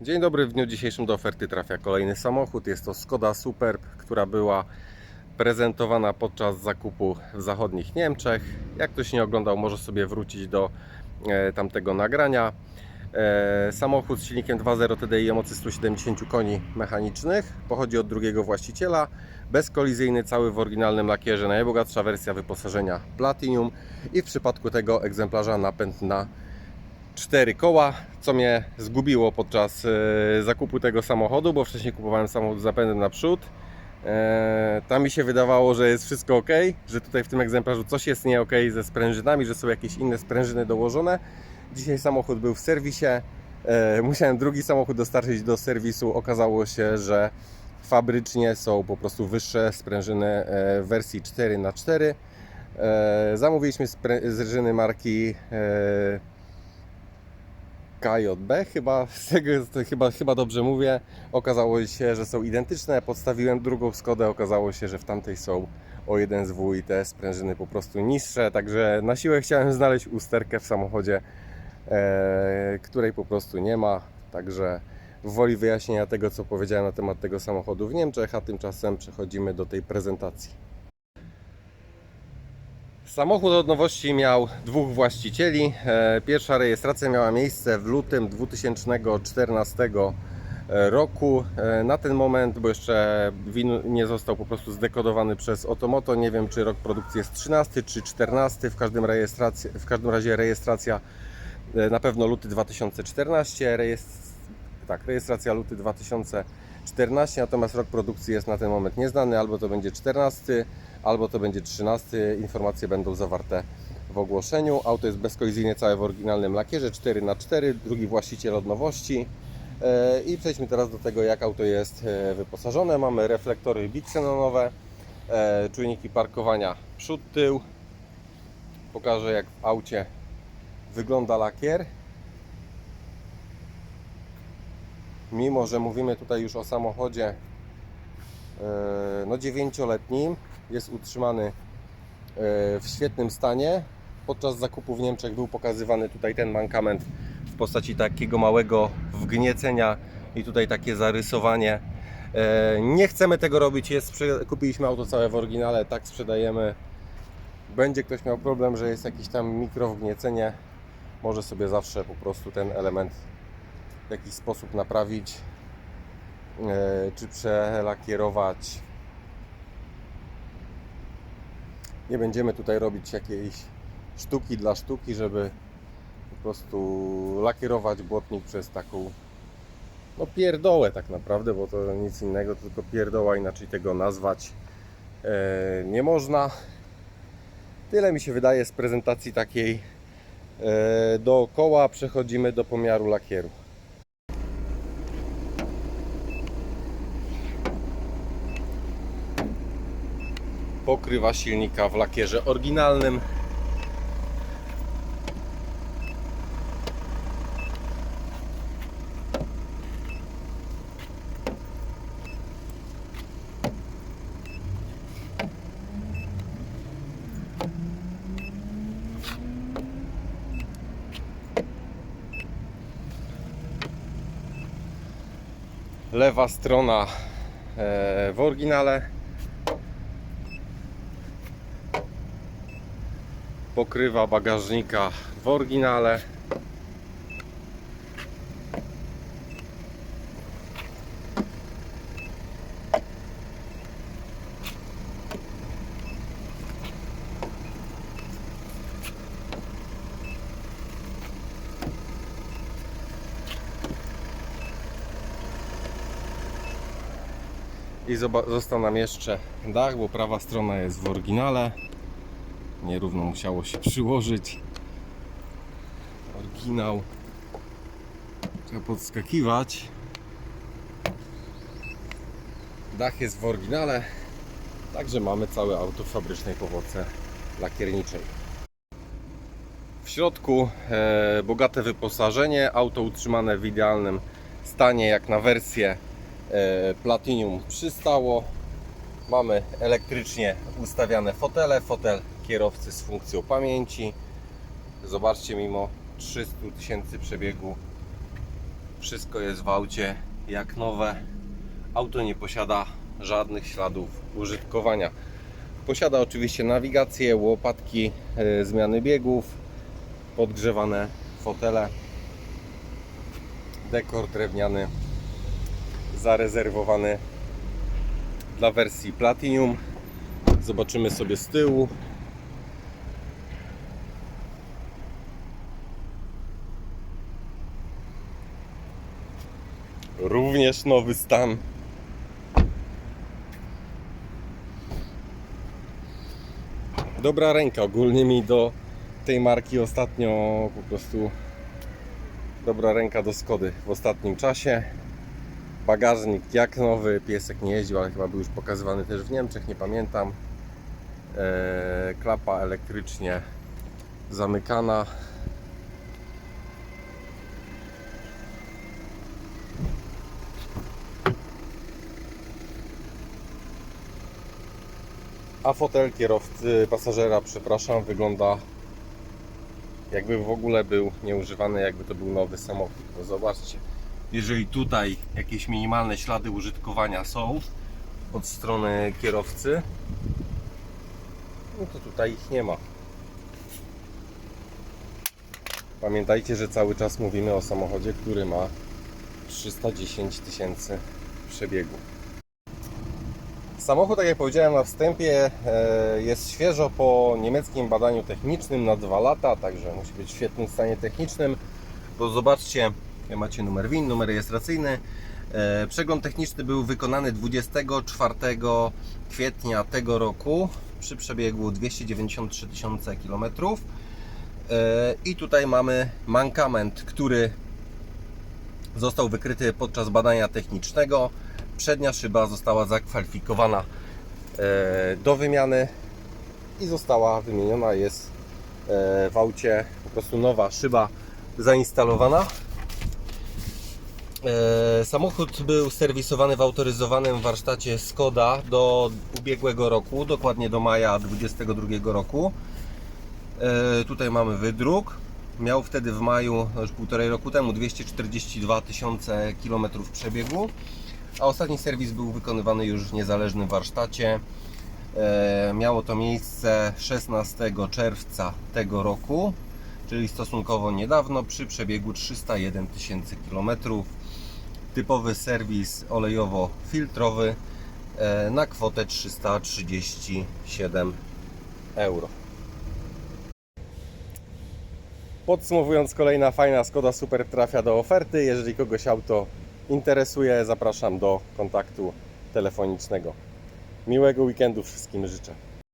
Dzień dobry, w dniu dzisiejszym do oferty trafia kolejny samochód. Jest to Skoda Superb, która była prezentowana podczas zakupu w zachodnich Niemczech. Jak ktoś nie oglądał, może sobie wrócić do e, tamtego nagrania. E, samochód z silnikiem 2.0 TDI o mocy 170 koni mechanicznych. Pochodzi od drugiego właściciela. Bezkolizyjny, cały w oryginalnym lakierze. Najbogatsza wersja wyposażenia Platinum. I w przypadku tego egzemplarza napęd na cztery koła, co mnie zgubiło podczas e, zakupu tego samochodu, bo wcześniej kupowałem samochód z zapędem naprzód. E, tam mi się wydawało, że jest wszystko ok, że tutaj w tym egzemplarzu coś jest nie ok ze sprężynami, że są jakieś inne sprężyny dołożone. Dzisiaj samochód był w serwisie. E, musiałem drugi samochód dostarczyć do serwisu. Okazało się, że fabrycznie są po prostu wyższe sprężyny w wersji 4x4. E, zamówiliśmy sprężyny marki KJB, chyba, chyba, chyba dobrze mówię. Okazało się, że są identyczne. Podstawiłem drugą Skodę, okazało się, że w tamtej są o jeden z W i te sprężyny po prostu niższe. Także na siłę chciałem znaleźć usterkę w samochodzie, e, której po prostu nie ma. Także woli wyjaśnienia tego, co powiedziałem na temat tego samochodu w Niemczech, a tymczasem przechodzimy do tej prezentacji. Samochód od nowości miał dwóch właścicieli. E, Pierwsza rejestracja miała miejsce w lutym 2014 roku. E, Na ten moment, bo jeszcze win nie został po prostu zdekodowany przez Otomoto, nie wiem czy rok produkcji jest 13 czy 14, w każdym, w każdym razie rejestracja e, na pewno luty 2014, rejestr, tak, rejestracja luty 2014, natomiast rok produkcji jest na ten moment nieznany, albo to będzie 14, albo to będzie 13. Informacje będą zawarte w ogłoszeniu. Auto jest bezkolizyjnie całe w oryginalnym lakierze 4x4, drugi właściciel od nowości. E, I przejdźmy teraz do tego, jak auto jest e, wyposażone. Mamy reflektory bixenonowe, e, czujniki parkowania przód, tył. Pokażę, jak w aucie wygląda lakier. Mimo, że mówimy tutaj już o samochodzie e, no dziewięcioletnim, jest utrzymany e, w świetnym stanie. Podczas zakupu w Niemczech był pokazywany tutaj ten mankament w postaci takiego małego wgniecenia i tutaj takie zarysowanie. E, Nie chcemy tego robić, jest, kupiliśmy auto całe w oryginale, tak sprzedajemy. Będzie ktoś miał problem, że jest jakieś tam mikrowgniecenie, może sobie zawsze po prostu ten element w jakiś sposób naprawić e, czy przelakierować. Nie będziemy tutaj robić jakiejś sztuki dla sztuki, żeby po prostu lakierować błotnik przez taką no pierdołę tak naprawdę, bo to nic innego, tylko pierdoła, inaczej tego nazwać e, nie można. Tyle mi się wydaje z prezentacji takiej e, dookoła. Przechodzimy do pomiaru lakieru. Pokrywa silnika w lakierze oryginalnym. Lewa strona e, w oryginale pokrywa bagażnika w oryginale. I został nam jeszcze dach, bo prawa strona jest w oryginale nierówno musiało się przyłożyć. Oryginał. Trzeba podskakiwać. Dach jest w oryginale. Także mamy całe auto w fabrycznej powłoce lakierniczej. W środku e, bogate wyposażenie. Auto utrzymane w idealnym stanie jak na wersję e, Platinum przystało. Mamy elektrycznie ustawiane fotele, fotel kierowcy z funkcją pamięci. Zobaczcie, mimo 300 tysięcy przebiegu Wszystko jest w aucie jak nowe. Auto nie posiada żadnych śladów użytkowania. Posiada oczywiście nawigację, łopatki, e, zmiany biegów, podgrzewane fotele, dekor drewniany zarezerwowany dla wersji Platinum. Zobaczymy sobie z tyłu. Również nowy stan. Dobra ręka, ogólnie mi do tej marki ostatnio po prostu dobra ręka do Skody w ostatnim czasie. Bagażnik jak nowy, piesek nie jeździł, ale chyba był już pokazywany też w Niemczech, nie pamiętam. Eee, klapa elektrycznie zamykana. A fotel kierowcy, pasażera, przepraszam, wygląda jakby w ogóle był nieużywany, jakby to był nowy samochód. No zobaczcie, jeżeli tutaj jakieś minimalne ślady użytkowania są od strony kierowcy, no to tutaj ich nie ma. Pamiętajcie, że cały czas mówimy o samochodzie, który ma 310 tysięcy przebiegu. Samochód, tak jak powiedziałem na wstępie, e, jest świeżo po niemieckim badaniu technicznym na 2 lata, także musi być w świetnym stanie technicznym. Bo zobaczcie, macie numer WIN, numer rejestracyjny. E, Przegląd techniczny był wykonany 24 kwietnia tego roku przy przebiegu 293 tysiące km. I tutaj mamy mankament, który został wykryty podczas badania technicznego. Przednia szyba została zakwalifikowana e, do wymiany i została wymieniona. Jest e, w aucie po prostu nowa szyba zainstalowana. E, Samochód był serwisowany w autoryzowanym warsztacie Skoda do ubiegłego roku, dokładnie do maja 2022 roku. Tutaj mamy wydruk. Miał wtedy w maju, no już półtorej roku temu, 242 tysiące kilometrów przebiegu, a ostatni serwis był wykonywany już w niezależnym warsztacie. E, Miało to miejsce 16 czerwca tego roku, czyli stosunkowo niedawno, przy przebiegu 301 tysięcy kilometrów. Typowy serwis olejowo-filtrowy e, na kwotę 337 euro. Podsumowując, kolejna fajna Skoda Super trafia do oferty. Jeżeli kogoś auto interesuje, zapraszam do kontaktu telefonicznego. Miłego weekendu wszystkim życzę.